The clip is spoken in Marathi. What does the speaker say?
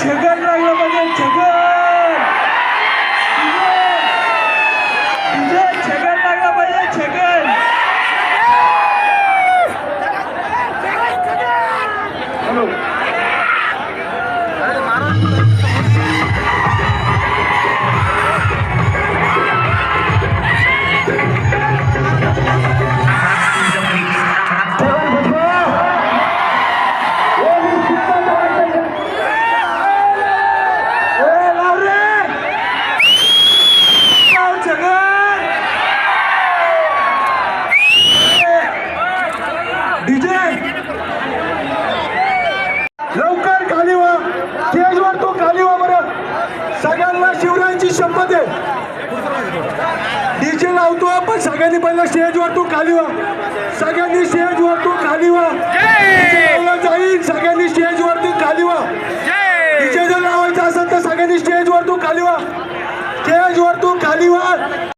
Chegar, la mañana, chegar. शपथ आहे डीजे लावतो आपण. सगळ्यांनी पहिला स्टेजवर तू खाली व्हा सगळ्यांनी स्टेजवर तू खाली व्हा लावला जाईल. सगळ्यांनी स्टेजवर तू खाली व्हा डीजे जर लावायचं असेल तर सगळ्यांनी स्टेजवर तू खाली व्हा स्टेजवर तू खाली व्हा